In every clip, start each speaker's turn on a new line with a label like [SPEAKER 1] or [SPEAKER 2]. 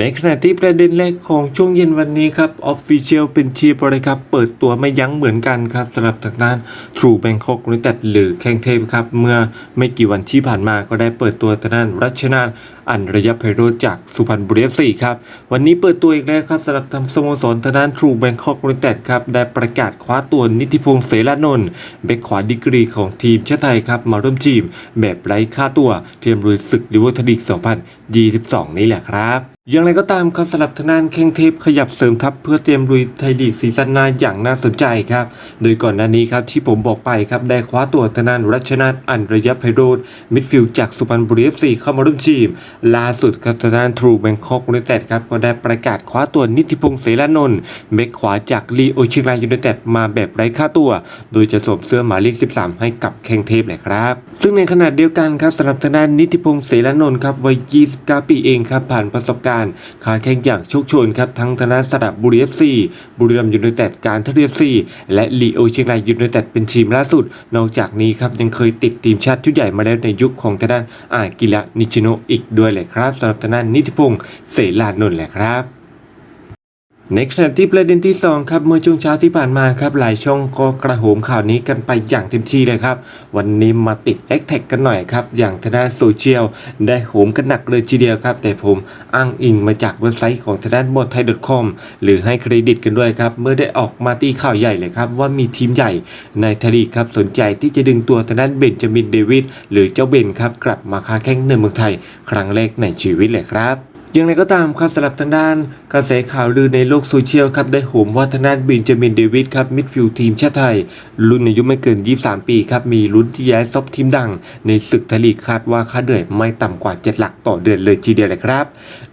[SPEAKER 1] ในขณะที่ประเด็นแรกของช่วงเย็นวันนี้ครับออฟฟิเชียลเป็นชีบริครับเปิดตัวไม่ยั้งเหมือนกันครับสำหรับทางด้านทรูแบงคอกยูไนเต็ดหรือแข้งเทพครับเมื่อไม่กี่วันที่ผ่านมาก็ได้เปิดตัวทางด้านรัชนาอันระยะไพโรจน์จากสุพรรณบุรีเอฟซีครับ วันนี้เปิดตัวอีกแล้วครับสำหรับทางสโมสรทางด้านทรูแบงคอกยูไนเต็ดครับ ได้ประกาศคว้าตัวนิติพงษ์เสรานนท์เบคขวาดีกรีของทีมชาติไทยครับ มาร่วมทีมแบบไร้ค่าตัว เตรียมลุยศึกลิเวอร์พูลลีก 2022 นี่แหละครับ อย่างไรก็ตามครับสำหรับทางด้านแข้งเทพขยับเสริมทัพเพื่อเตรียมลุยไทยลีกซีซั่นหน้าอย่างน่าสนใจครับ โดยก่อนหน้านี้ครับที่ผมบอกไปครับได้คว้าตัวทางด้านรัชนาทอันระยะไพโรจน์มิดฟิลด์จากสุพรรณบุรีเอฟซีเข้ามาร่วมทีมล่าสุดครับทางด้านทรูแบงคอกยูไนเต็ดครับก็ได้ประกาศคว้าตัวนิติพงษ์เสรานนท์เบคขวาจากลีโอชียงรายยูไนเต็ดมาแบบไร้ค่าตัว โดยจะสวมเสื้อหมายเลข 13 ให้กับแข้งเทพเลยครับ ซึ่งในขณะเดียวกันครับสำหรับทางด้านนิติพงษ์เสรานนท์ครับวัย 29 ปีเองครับผ่านประสบการณ์ขาแข่งอย่างโชคโชนครับทั้งทางด้านสระบุรีเอฟซีบุรีรัมย์ยูไนเต็ดการท่าเรือเอฟซีและลีโอเชียงรายยูไนเต็ดเป็นทีมล่าสุด นอกจากนี้ครับยังเคยติดทีมชาติชุดใหญ่มาแล้วในยุคของทนานอากิระนิชิโนอีกด้วยแหละครับสำหรับทนานนิติพงศ์เสรานนท์แหละครับ ในขณะที่ประเด็นที่ 2 ครับเมื่อช่วงเช้าที่ผ่านมาครับหลายช่องก็กระโหมข่าวนี้กันไปอย่างเต็มที่เลยครับ วันนี้มาติดแอคแท็กกันหน่อยครับ อย่างทางด้านโซเชียลได้โหมกันหนักเลยทีเดียวครับ แต่ผมอ้างอิงมาจากเว็บไซต์ของทางด้านบอลไทย .com หรือให้เครดิตกันด้วยครับ เมื่อได้ออกมาตีข่าวใหญ่เลยครับ ว่ามีทีมใหญ่ในทลีกครับสนใจที่จะดึงตัวทางด้านเบนจามินเดวิดหรือเจ้าเบนครับกลับมาค้าแข่งในเมืองไทย ครั้งแรกในชีวิตเลยครับอย่างไรก็ตามครับสำหรับทางด้านกระแสข่าวลือในโลกโซเชียลครับได้โหมว่าทางด้านเบนจามินเดวิดครับมิดฟิลด์ทีมชาติไทย รุ่นอายุไม่เกิน 23 ปีครับมีลุ้นที่ย้ายซบทีมดัง ในศึกไทยลีกคาดว่าค่าเหนื่อยไม่ต่ำกว่า 7 หลักต่อเดือนเลยทีเดียวเลยครับ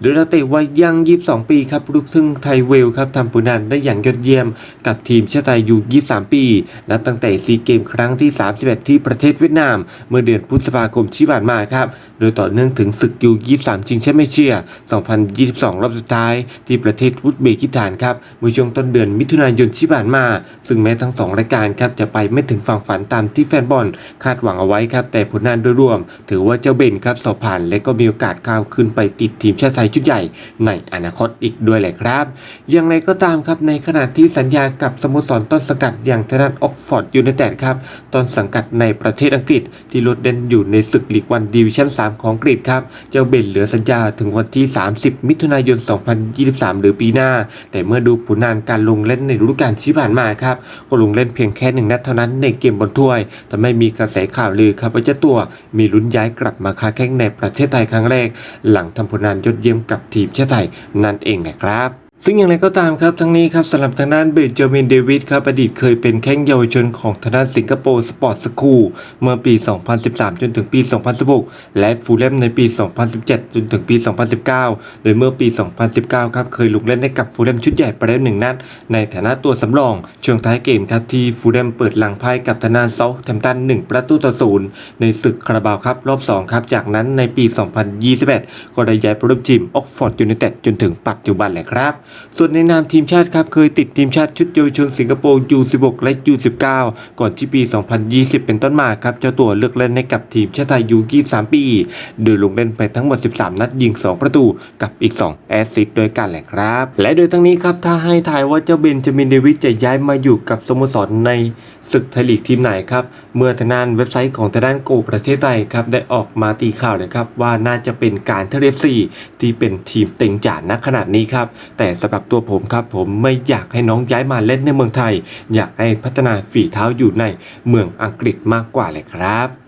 [SPEAKER 1] โดยนักเตะวัยยัง 22 ปีครับลูกซึ่งไทยเวลครับทำผลงานได้อย่างยอดเยี่ยม กับทีมชาติไทยอยู่ 23 ปีนับตั้งแต่ซีเกมครั้งที่ 31 ที่ประเทศเวียดนาม เมื่อเดือนพฤษภาคมที่ผ่านมาครับโดยต่อเนื่องถึงศึกยู23ชิงแชมป์เอเชีย2022 รอบสุดท้ายที่ประเทศอุซเบกิสถานครับเมื่อช่วงต้นเดือนมิถุนายนที่ผ่านมา ซึ่งแม้ทั้งสองรายการครับจะไปไม่ถึงฝั่งฝันตามที่แฟนบอลคาดหวังเอาไว้ครับแต่ผลงานโดยรวม ถือว่าเจ้าเบนครับสอบผ่าน และก็มีโอกาสก้าวขึ้นไปติดทีมชาติไทยชุดใหญ่ ในอนาคตอีกด้วยแหละครับอย่างไรก็ตามครับในขณะที่สัญญากับสโมสรต้นสังกัดอย่างทางด้านออกฟอร์ดยูไนเต็ดครับต้นสังกัดในประเทศอังกฤษ ที่ลดเด่นอยู่ในศึกลีกวันดิวิชั่น 3 ของอังกฤษครับเจ้าเบนเหลือสัญญาถึงวันที่ 30 มิถุนายน2023 หรือปีหน้า แต่เมื่อดูผลงานการลงเล่นในฤดูกาลที่ผ่านมาครับก็ลงเล่นเพียงแค่หนึ่งนัดเท่านั้นในเกมบนถ้วยแต่ไม่มีกระแสข่าวลือครับว่าเจ้าตัวมีลุ้นย้ายกลับมาค้าแข่งในประเทศไทยครั้งแรก หลังทำผลงานยอดเยี่ยมกับทีมชาติไทยนั่นเองนะครับ ซึ่งอย่างไรก็ตามครับทั้งนี้ครับสำหรับทางด้านเบนจามินเดวิดครับอดีตเคยเป็นแข้งเยาวชนของทางด้านสิงคโปร์สปอร์ตสคูลเมื่อปี 2013 จนถึงปี 2016 และฟูลแลมในปี 2017 จนถึงปี 2019 โดยเมื่อปี 2019 ครับเคยลงเล่นให้กับฟูลแลมชุดใหญ่ไปแล้วหนึ่งนัดในฐานะตัวสำรอง ช่วงท้ายเกมครับที่ฟูลแลมเปิดหลังพ่ายกับทางด้านเซาท์แฮมตัน 1 ประตูต่อศูนย์ในศึกคาราบาวครับรอบ 2 ครับจากนั้นในปี 2021 ก็ได้ย้ายไปร่วมทีมออกฟอร์ดยูไนเต็ดจนถึงปัจจุบันแหละครับส่วนในนามทีมชาติครับเคยติดทีมชาติชุดเยาวชนสิงคโปร์ U16 และ U19 ก่อนที่ปี 2020 เป็นต้นมาครับเจ้าตัวเลือกเล่นให้กับทีมชาติไทย U23 ปี โดยลงเล่นไปทั้งหมด 13 นัดยิง 2 ประตูกับอีก 2 แอสซิสต์ด้วยกันแหละครับ และโดยทั้งนี้ครับถ้าให้ทายว่าเจ้าเบนจามินเดวิดจะย้ายมาอยู่กับสโมสรในศึกไทยลีกทีมไหนครับเมื่อทางด้านเว็บไซต์ของทางด้านโกประเทศไทยครับได้ออกมาตีข่าวเลยครับว่าน่าจะเป็นการเทเลฟซีที่เป็นทีมเต็งจานณขนาดนี้ครับแต่สำหรับตัวผมครับผมไม่อยากให้น้องย้ายมาเล่นในเมืองไทย อยากให้พัฒนาฝีเท้าอยู่ในเมืองอังกฤษมากกว่าเลยครับ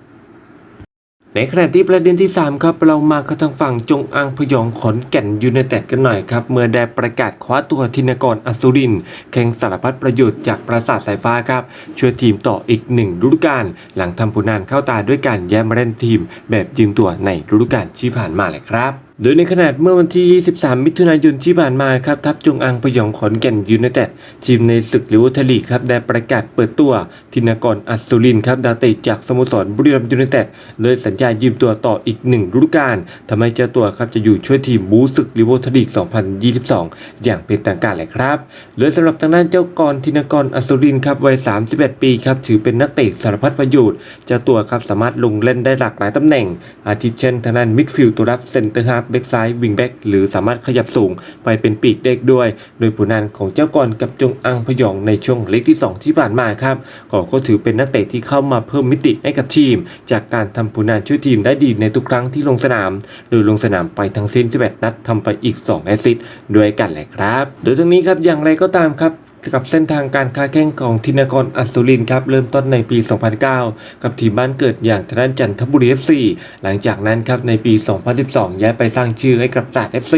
[SPEAKER 1] ในขณะที่ประเด็นที่ 3 ครับ เรามาเข้าทางฝั่งจงอังพยองขอนแก่นยูเนเต็ดกันหน่อยครับ เมื่อได้ประกาศคว้าตัวธินกรอสุรินแข่งสารพัดประโยชน์จากปราสาทสายฟ้าครับ ช่วยทีมต่ออีกหนึ่งฤดูกาลหลังทำผลงานเข้าตาด้วยการแย้มเล่นทีม แบบยืมตัวในฤดูกาลที่ผ่านมาเลยครับ โดยในขนาดเมื่อวันที่ 23 มิถุนายนที่ผ่านมาครับทัพจงอังพยองขอนแก่นยูไนเต็ดทีมในศึกลิเวอร์พูลีครับได้ประกาศเปิดตัวธินกรอัศรินครับดาวเตะจากสโมสรบุรีรัมย์ยูไนเต็ดเลยสัญญายืมตัวต่ออีกหนึ่งฤดูกาลทำให้เจ้าตัวครับจะอยู่ช่วยทีมบูศึกลิเวอร์พูลี2022 อย่างเป็นทางการเลยครับโดยสำหรับทางด้านเจ้ากรธินกรอัศรินครับวัย 31 ปีครับถือเป็นนักเตะสารพัดประโยชน์เจ้าตัวครับสามารถลงเล่นได้หลากหลายตำแหน่ง อาทิเช่นทางด้านมิดฟิลด์ตัวรับเซนเตอร์ฮาร์แบ็กซ้ายวิงแบ็กหรือสามารถขยับสูงไปเป็นปีกเด็กด้วย โดยผลงานของเจ้ากรกับจงอังพยองในช่วงเล็กที่ 2 ที่ผ่านมาครับก็ก็ถือเป็นนักเตะที่เข้ามาเพิ่มมิติให้กับทีม จากการทำผลงานช่วยทีมได้ดีในทุกครั้งที่ลงสนาม โดยลงสนามไปทั้งสิ้น11นัดทำไปอีก2แอสซิสต์ด้วยกันแหละครับ โดยทั้งนี้ครับอย่างไรก็ตามครับ กับเส้นทางการค้าแข่งของธินกรอัศรินครับเริ่มต้นในปี 2009 กับทีมบ้านเกิดอย่างทางด้านจันทบุรี FC หลังจากนั้นครับในปี 2012 ย้ายไปสร้างชื่อให้กับตราด FC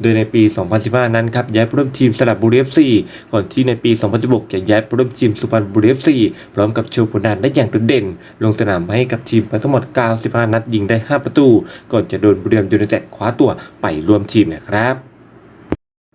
[SPEAKER 1] โดยในปี 2015 นั้นครับย้ายไปร่วมทีมสระบุรี FC ก่อนที่ในปี 2016 จะย้ายไปร่วมทีมสุพรรณบุรี FC พร้อมกับโชว์ผลงานได้อย่างโดดเด่น ลงสนามให้กับทีมไปทั้งหมด 95 นัดยิงได้ 5 ประตู ก่อนจะโดนบุรีรัมย์ยูไนเต็ดคว้าตัวไปร่วมทีมนะครับ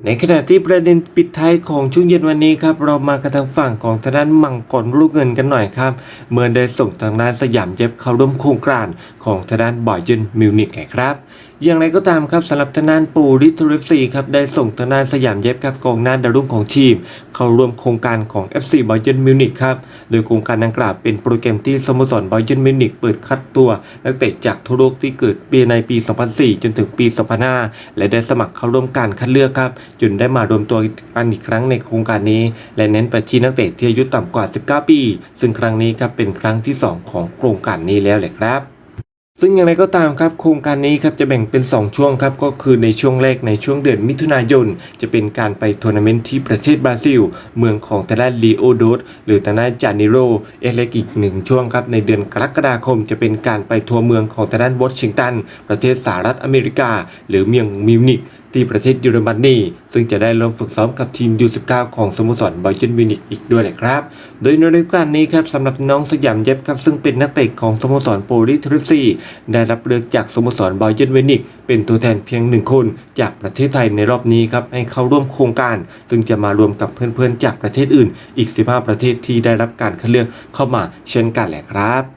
[SPEAKER 1] ในขณะที่ประเด็นปิดท้ายของช่วงเย็นวันนี้ครับเรามากันทางฝั่งของทางด้านมังกรลูกเงินกันหน่อยครับ เมื่อได้ส่งทางด้านสยามเย็บเข้าร่วมโครงการของทางด้านบอยเจนมิวนิกครับอย่างไรก็ตามครับสำหรับทางด้านปูริทริฟซีครับได้ส่งทางด้านสยามเย็บครับกองหน้าดาวรุ่งของทีม เข้าร่วมโครงการของ FC บอยเจนมิวนิกครับโดยโครงการดังกล่าวเป็นโปรแกรมที่สโมสรบอยเจนมิวนิกเปิดคัดตัวนักเตะจากทั่วโลกที่เกิดปีในปี 2004 จนถึงปี 2005 และได้สมัครเข้าร่วมการคัดเลือกครับจนได้มารวมตัวกันอีกครั้งในโครงการนี้ และเน้นไปที่นักเตะที่อายุต่ำกว่า 19 ปี ซึ่งครั้งนี้ครับเป็นครั้งที่ 2 ของโครงการนี้แล้วแหละครับ ซึ่งอย่างไรก็ตามครับโครงการนี้ครับจะแบ่งเป็น 2 ช่วงครับก็คือในช่วงแรกในช่วงเดือนมิถุนายน จะเป็นการไปทัวร์นาเมนต์ที่ประเทศบราซิล เมืองของทานาลีโอโดสหรือทานาจานิโรเอเลกอีกหนึ่งช่วงครับในเดือนกรกฎาคม จะเป็นการไปทัวร์เมืองของทานาวอชิงตัน ประเทศสหรัฐอเมริกา หรือเมืองมิวนิกที่ประเทศเยอรมนีซึ่งจะได้ลงฝึกซ้อมกับทีม U19 ของสโมสรบอยเจนมิวนิกอีกด้วยนะครับ โดยในฤดูกาลนี้ครับสำหรับน้องสยามเย็บครับซึ่งเป็นนักเตะของสโมสรโปลิทริซีได้รับเลือกจากสโมสรบอยเจนมิวนิกเป็นตัวแทนเพียงหนึ่งคน จากประเทศไทยในรอบนี้ครับให้เข้าร่วมโครงการ ซึ่งจะมารวมกับเพื่อนๆ จากประเทศอื่น อีก 15 ประเทศที่ได้รับการคัดเลือกเข้ามาเช่นกันแหละครับ